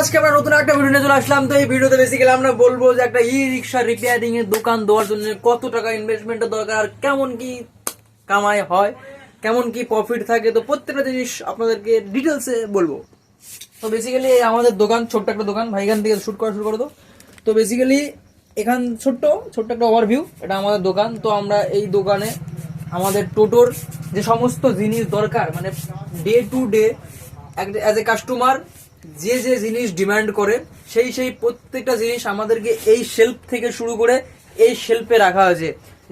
আজকে আমরা নতুন একটা ভিডিও নিয়ে চলে আসলাম। তো এই ভিডিওতে বেসিক্যালি আমরা বলব যে একটা ই রিক্সা রিপেয়ারিং এর দোকান দেওয়ার জন্য কত টাকা ইনভেস্টমেন্টের দরকার কেমন কি কামাই হয়, কেমন কি প্রফিট থাকে। তো প্রত্যেকটা জিনিস আপনাদেরকে ডিটেলসে বলব। তো বেসিক্যালি আমাদের দোকান, ছোট্ট একটা দোকান ভাই এখান থেকে শুট করা শুরু করে দো তো বেসিক্যালি এখান ছোট্ট ছোট্ট একটা ওভারভিউ এটা আমাদের দোকান। তো আমরা এই দোকানে আমাদের টোটোর যে সমস্ত জিনিস দরকার মানে day to day as a customer যে যে জিনিস ডিমান্ড করে, সেই সেই প্রত্যেকটা জিনিস আমাদেরকে এই শেলফ থেকে শুরু করে এই শেলফে রাখা হয়েছে।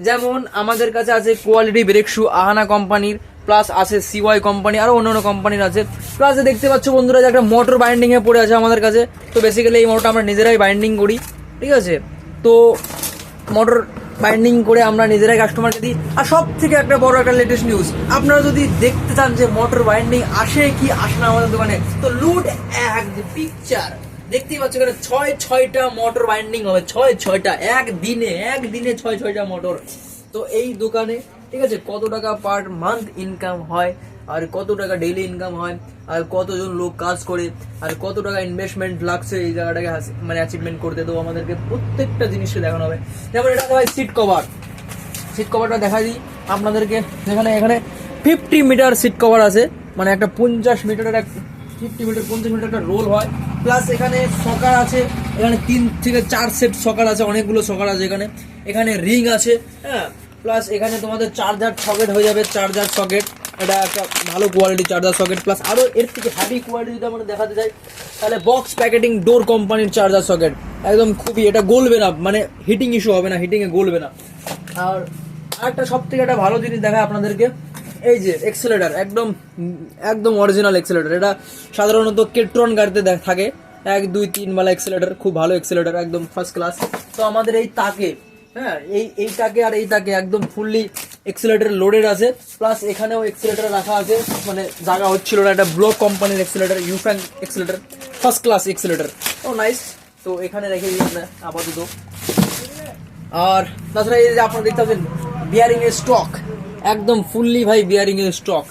যেমন আমাদের কাছে আছে কোয়ালিটি ব্রেক শু আহানা কোম্পানির, প্লাস আছে সিওয়াই কোম্পানি, আরও অন্য কোম্পানির আছে। প্লাস দেখতে পাচ্ছ বন্ধুরা যে একটা মোটর বাইন্ডিং এ পড়ে আছে আমাদের কাছে। তো বেসিক্যালি এই মোটরটা আমরা নিজেরাই বাইন্ডিং করি, ঠিক আছে? তো মোটর বাইন্ডিং করে আমরা নিজেরাই কাস্টমারকে দিই। আর সব থেকে একটা বড় একটা লেটেস্ট নিউজ আপনারা যদি দেখতে চান যে মোটর বাইন্ডিং আসে কি আসে না আমাদের দোকানে, তো লুড এক পিকচার দেখতেই পাচ্ছ এখানে ছয় ছয়টা মোটর বাইন্ডিং হবে, ছয় ছয়টা, একদিনে একদিনে ছয় ছয়টা মোটর তো এই দোকানে, ঠিক আছে, কত টাকা পার মান্থ ইনকাম হয়, আর কত টাকা ডেইলি ইনকাম হয়, আর কতজন লোক কাজ করে, আর কত টাকা ইনভেস্টমেন্ট লাগছে এই জায়গাটাকে মানে অ্যাচিভমেন্ট করতে। তো আমাদেরকে প্রত্যেকটা জিনিসকে দেখানো হবে। যেমন এটা হয় সিট কভার সিট কভারটা দেখা দিই আপনাদেরকে। যেখানে এখানে ফিফটি মিটার সিট কভার আছে। মানে একটা পঞ্চাশ মিটারের এক ফিফটি মিটার পঞ্চাশ মিটার একটা রোল হয়। প্লাস এখানে সকার আছে। এখানে তিন থেকে চার সেট সকার আছে। অনেকগুলো সকার আছে এখানে। এখানে রিং আছে। হ্যাঁ। প্লাস এখানে তোমাদের চার্জার সকেট হয়ে যাবে চার্জার সকেট এটা একটা ভালো কোয়ালিটি চার্জার সকেট প্লাস আরও এর থেকে হ্যাভি কোয়ালিটি যদি আমরা দেখাতে চাই তাহলে বক্স প্যাকেটিং ডোর কোম্পানির চার্জার সকেট একদম খুবই, এটা গলবে না মানে হিটিং ইস্যু হবে না হিটিংয়ে গলবে না। আর আরেকটা সব থেকে একটা ভালো জিনিস দেখায় আপনাদেরকে, এই যে এক্সেলেটার একদম একদম অরিজিনাল এক্সেলেটার এটা সাধারণত কেট্রন গাড়িতে থাকে। এক, দুই, তিন বালা এক্সেলেটার খুব ভালো এক্সেলেটার একদম ফার্স্ট ক্লাস তো আমাদের এই তাকে হ্যাঁ এই এই তাকে আর এই তাকে একদম ফুললি এক্সেলেটার লোডেড আছে। প্লাস এখানেও এক্সেলেটার রাখা আছে। মানে জায়গা হচ্ছিল না একটা ব্লক কোম্পানির এক্সেলেটার ইউফ্যান এক্সেলেটার ফার্স্ট ক্লাস এক্সেলেটার ও নাইস তো এখানে রেখে দিই আমরা আপাতত। আর তাছাড়া এই যে আপনারা দেখতে পাচ্ছেন বিয়ারিং এর স্টক একদম ফুললি ভাই বিয়ারিং এর স্টক